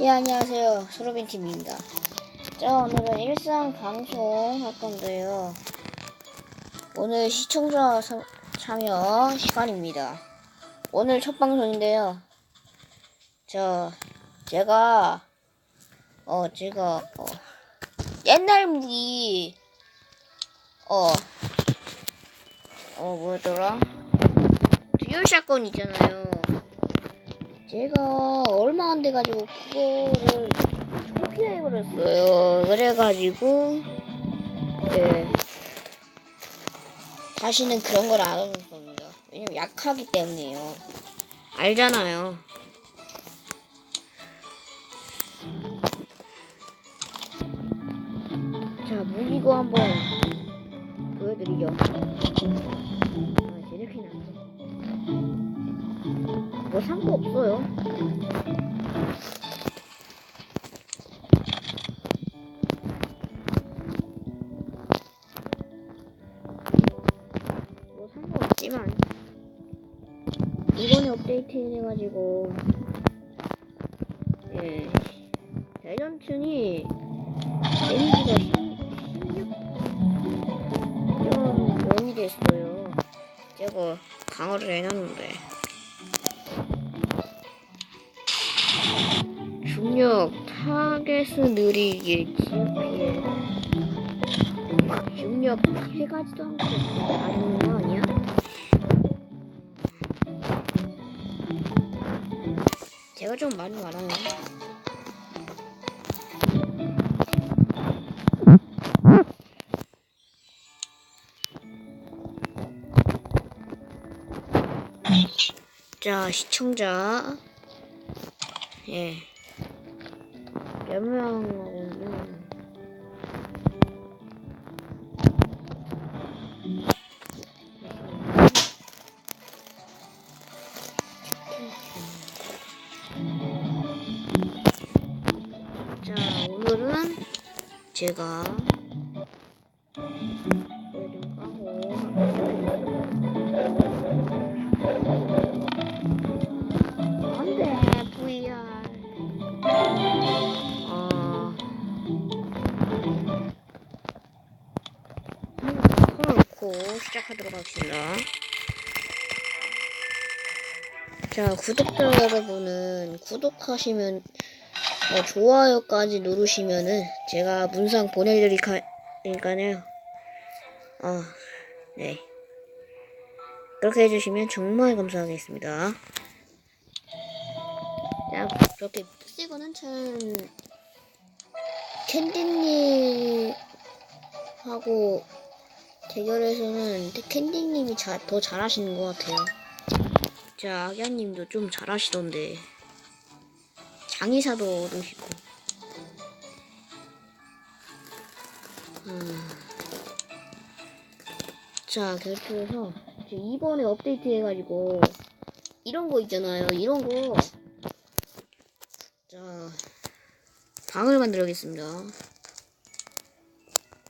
예, 안녕하세요. 소로빈팀입니다. 자, 오늘은 일상 방송 할 건데요. 오늘 시청자 사- 참여 시간입니다. 오늘 첫 방송인데요. 저, 제가, 어, 제가, 어, 옛날 무기, 어, 어, 뭐였더라? 듀얼 샷건 있잖아요. 제가 얼마 안 돼가지고 그거를 초기화해버렸어요. 그래가지고 네 다시는 그런 걸 안 하는 겁니다. 왜냐면 약하기 때문이에요. 알잖아요. 자 무기고 한번 보여드리죠. 뭐 산 거 없어요. 느리게 지피해. 중력 해가지도 않고 나는 거 아니야? 제가 좀 많이 말하네 자 시청자. 예 몇 명은 자 오늘은 제가 넣고 시작하도록 하겠습니다. 자, 구독자 여러분은 구독하시면 어, 좋아요까지 누르시면은 제가 문상 보내드릴까요? 어, 네. 그렇게 해주시면 정말 감사하겠습니다. 자, 그렇게 쓰고는 참 캔디님 하고 대결에서는 캔디님이 자, 더 잘하시는 것 같아요. 자, 악야님도 좀 잘하시던데 장의사도 얻으시고. 음. 자, 이제 이번에 업데이트 해가지고 이런 거 있잖아요. 이런 거. 자, 방을 만들어야겠습니다.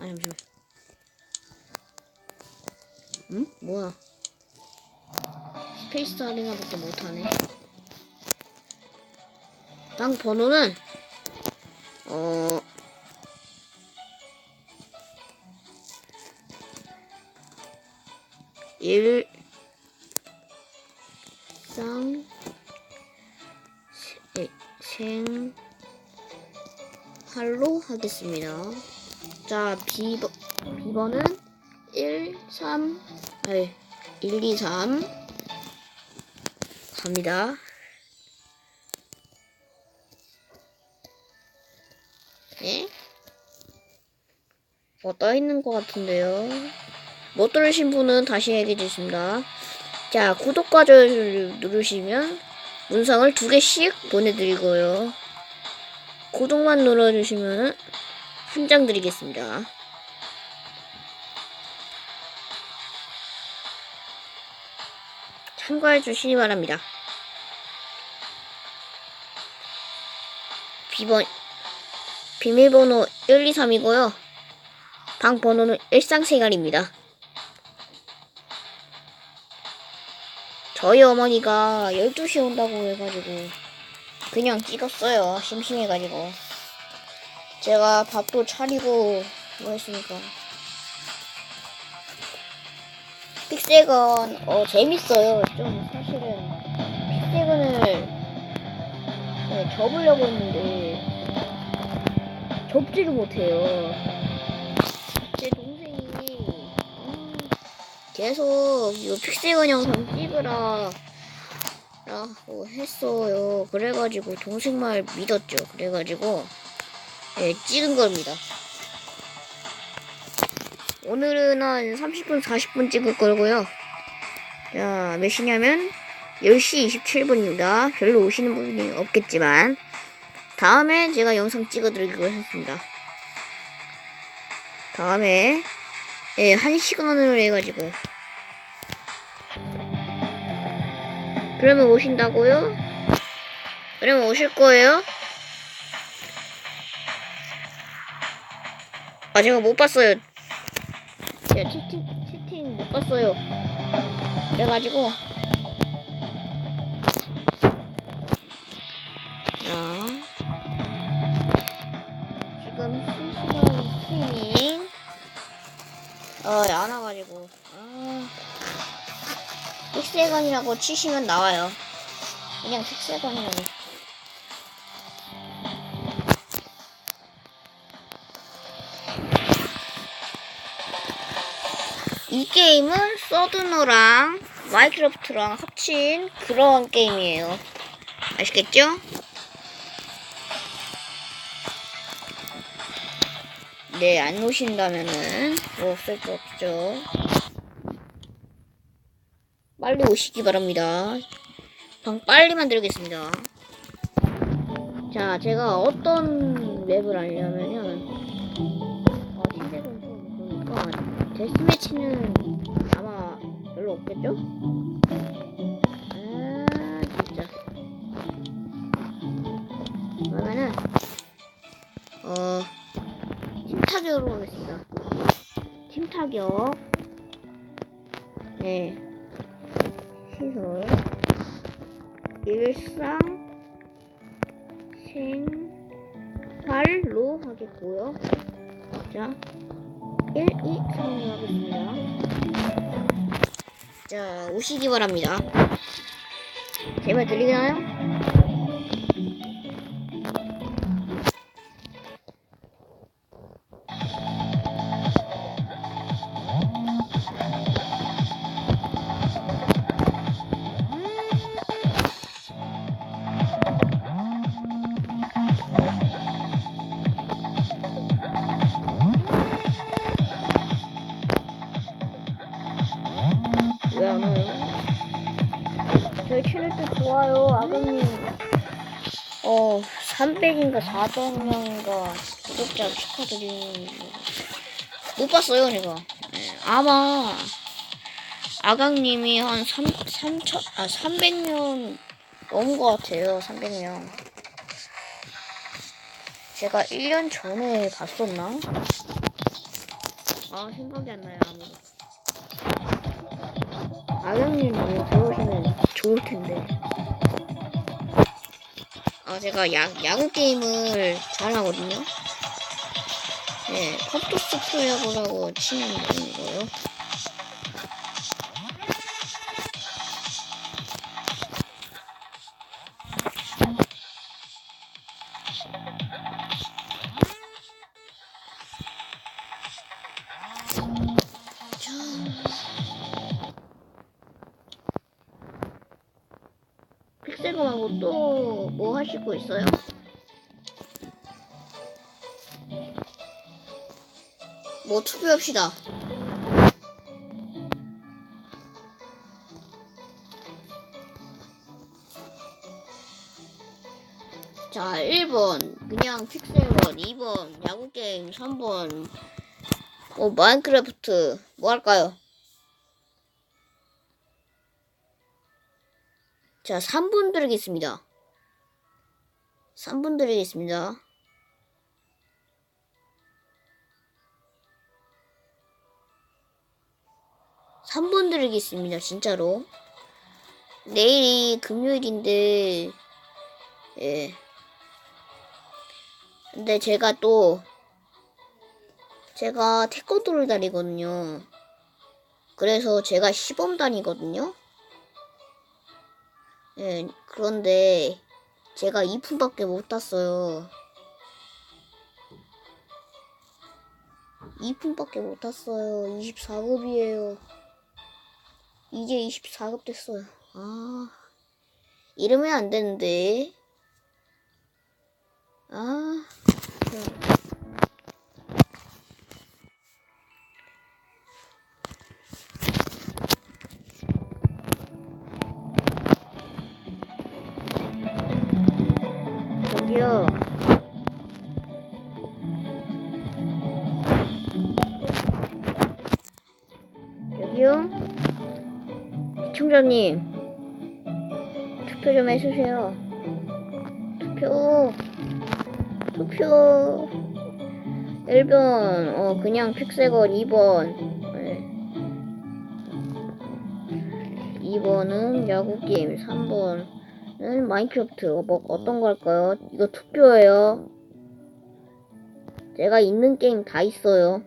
아, 잠시만. 응? 뭐야? 스페이스 할인가밖에 못하네. 방 번호는 어 일, 쌍, 세, 생, 할로 하겠습니다. 자, 비번, 비번은 1, 3, 아니, 1, 2, 3 갑니다. 네? 뭐 떠 있는 것 같은데요. 못 들으신 분은 다시 얘기해 주겠습니다. 자, 구독과 좋아요를 누르시면 문상을 두 개씩 보내드리고요. 구독만 눌러주시면 한 장 드리겠습니다. 참고해 주시기 바랍니다. 비번 비밀번호 123이고요. 방 번호는 일상생활입니다. 저희 어머니가 12시에 온다고 해가지고 그냥 찍었어요. 심심해가지고. 제가 밥도 차리고 뭐 했으니까. 픽세건 어 재밌어요. 좀 사실은 픽세건을 네, 접으려고 했는데 접지를 못해요. 제 동생이 음, 계속 이 픽세건 영상 찍으라 라고 했어요. 그래가지고 동생 말 믿었죠. 그래가지고 예, 찍은 겁니다. 오늘은 한 30분, 40분 찍을 거고요. 자, 몇 시냐면 10시 27분입니다. 별로 오시는 분이 없겠지만 다음에 제가 영상 찍어드리기로 했습니다. 다음에 예, 1시간을 해가지고 그러면 오신다고요? 그러면 오실 거예요? 아 제가 못 봤어요. 제가 채팅 채팅 못 봤어요. 그래가지고 자 지금 실시간 스트리밍 어 안 와가지고 아. 픽세건이라고 치시면 나와요. 그냥 픽세건이라고. 이 게임은 서든어랑 마이크래프트랑 합친 그런 게임이에요. 아시겠죠? 네, 안 오신다면은 뭐 없을 수 없죠. 빨리 오시기 바랍니다. 방 빨리 만들겠습니다. 자, 제가 어떤 맵을 어, 신세금 좀 보니까, 데스매치는 아마 별로 없겠죠? 아, 진짜. 그러면은, 어, 팀 타격으로 하겠습니다. 팀 타격. 네. 시설 일상 생활로 하겠고요. 자, 1, 2, 3로 하겠습니다. 자, 오시기 바랍니다. 제말 들리나요? 좋아요, 아버님. 어, 300인가 400명인가 구독자 축하드리는 못 봤어요, 내가. 네, 아마 아강님이 한 3, 3천, 아, 300명 넘은 것 같아요, 300명. 제가 1년 전에 봤었나? 아, 생각이 안 나요, 아무도. 아영님 들어오시면 좋을 텐데. 아 제가 야, 야구 게임을 잘하거든요. 네, 컵토스 프로야구라고 치면 되는 거예 요. 픽셀거 말고 또뭐거 있어요? 뭐 투표합시다. 자, 1번 그냥 픽셀건, 2번 야구게임, 3번 어, 마인크래프트 뭐 할까요? 자, 3분 드리겠습니다. 3분 드리겠습니다. 삼분 드리겠습니다. 진짜로. 내일이 금요일인데, 예. 근데 제가 또 제가 태권도를 다니거든요. 그래서 제가 시범단이거든요. 예, 그런데 제가 2분밖에 못 탔어요. 2분밖에 못 탔어요. 24급이에요. 이제 24급 됐어요. 아, 이러면 안 되는데. 아, 시청자님, 투표 좀 해주세요. 투표, 투표. 1번, 어, 그냥 픽세건 2번. 네. 2번은 야구게임, 3번은 마인크래프트. 어, 뭐, 어떤 거 할까요? 이거 투표예요. 제가 있는 게임 다 있어요.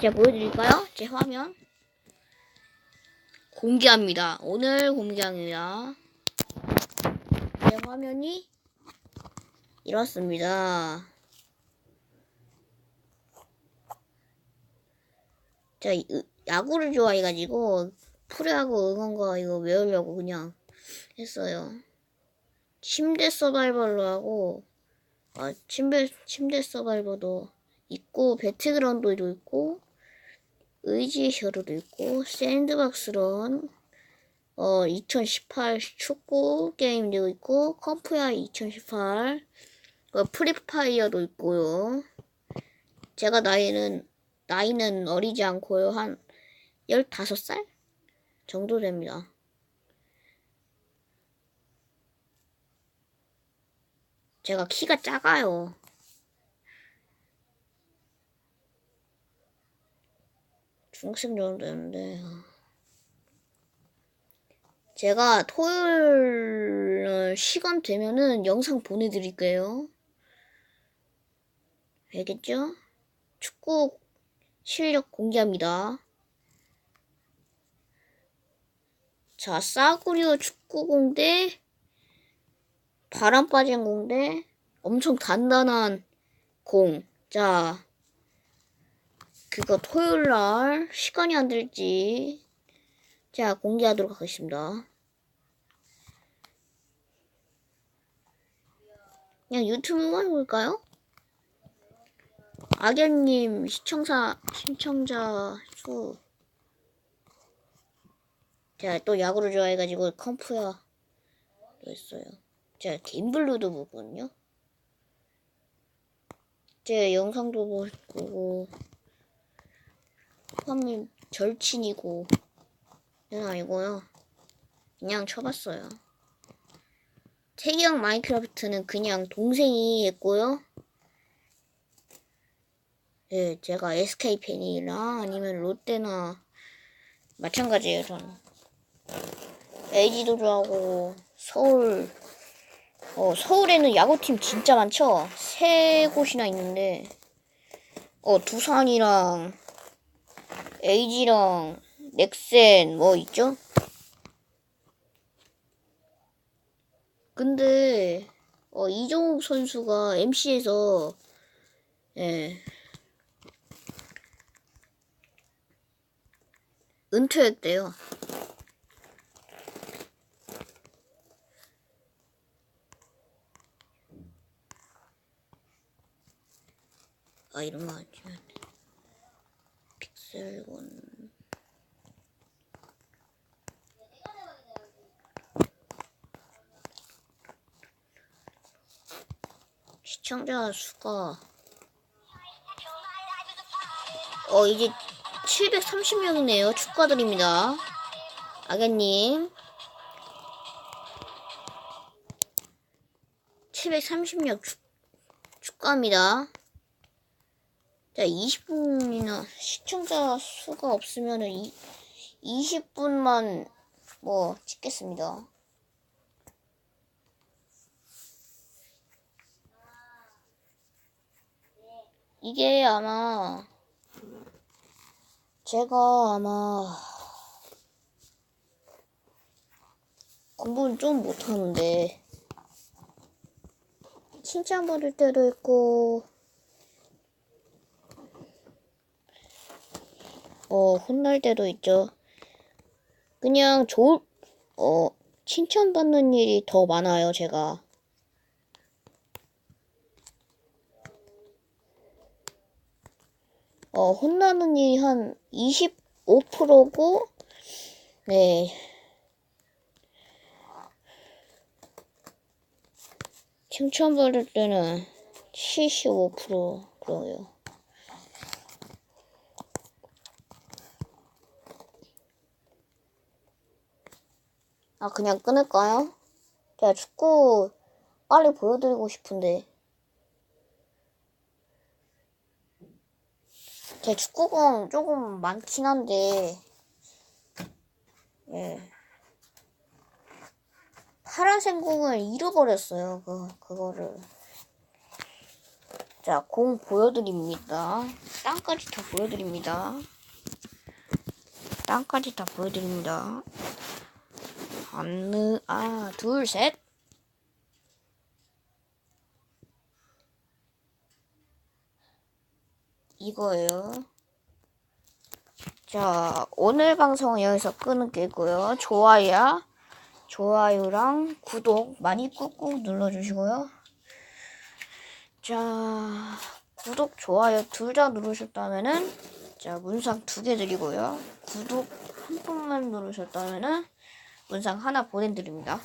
제가 보여드릴까요? 제 화면. 공개합니다. 오늘 공개합니다. 제 화면이 이렇습니다. 제가 야구를 좋아해가지고 프로야구 응원가 이거 외우려고 그냥 했어요. 침대 서바이벌로 하고 아, 침대 침대 서바이벌도 있고 배틀그라운드도 있고 의지의 히어로도 있고 샌드박스런 어 2018 축구 게임도 있고 컴프야 2018 어, 프리파이어도 있고요. 제가 나이는 나이는 어리지 않고요. 한 15살 정도 됩니다. 제가 키가 작아요. 중학생 정도 되는데. 제가 토요일 시간 되면은 영상 보내드릴게요. 알겠죠? 축구 실력 공개합니다. 자, 싸구려 축구공 대 바람 빠진 공대 엄청 단단한 공. 자, 그거 토요일 날 시간이 안 될지 자 공개하도록 하겠습니다. 그냥 유튜브만 해볼까요? 악연님 시청자 시청자 수. 제가 또 야구를 좋아해가지고 컴프야 했어요. 제가 김블루도 보거든요. 제 영상도 보고 화면 절친이고 는 아니고요. 그냥 쳐봤어요. 태경 마인크래프트는 그냥 동생이 했고요. 예, 제가 SK 팬이라 아니면 롯데나 마찬가지예요, 저는. LG도 좋아하고 서울 어, 서울에는 야구팀 진짜 많죠? 세 곳이나 있는데 어, 두산이랑 LG랑 넥센 뭐 있죠? 근데 어, 이종욱 선수가 MC에서 예. 은퇴했대요. 아 이런 거 아니면 픽셀건 시청자 수가 어 이제 730명이네요. 축하드립니다. 아가님 730명 축, 축하합니다. 그러니까 야, 20분이나 시청자 수가 없으면은 이, 20분만 뭐 찍겠습니다. 이게 아마 제가 아마 공부는 좀 못하는데 칭찬받을 때도 있고 어 혼날 때도 있죠. 그냥 좋을 어 칭찬받는 일이 더 많아요 제가. 어, 혼나는 일이 한 25%고, 네. 칭찬받을 때는 75%고요. 아, 그냥 끊을까요? 제가 축구 빨리 보여드리고 싶은데. 제 축구공 조금 많긴 한데, 예. 파란색 공을 잃어버렸어요. 그, 그거를. 자, 공 보여드립니다. 땅까지 다 보여드립니다. 땅까지 다 보여드립니다. 하나, 아, 둘, 셋. 이거예요. 자, 오늘 방송은 여기서 끊을게고요. 좋아요, 좋아요랑 구독 많이 꾹꾹 눌러주시고요. 자, 구독, 좋아요 둘 다 누르셨다면은, 자, 문상 두 개 드리고요. 구독 한 번만 누르셨다면은, 문상 하나 보내드립니다.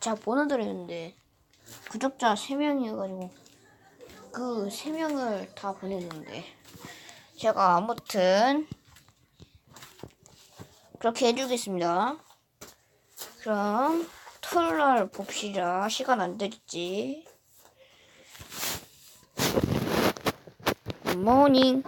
자, 보내드리는데, 구독자 3명이어가지고, 그세 명을 다 보냈는데 제가 아무튼 그렇게 해주겠습니다. 그럼 토요일 날 봅시다. 시간 안 될지. 굿모닝.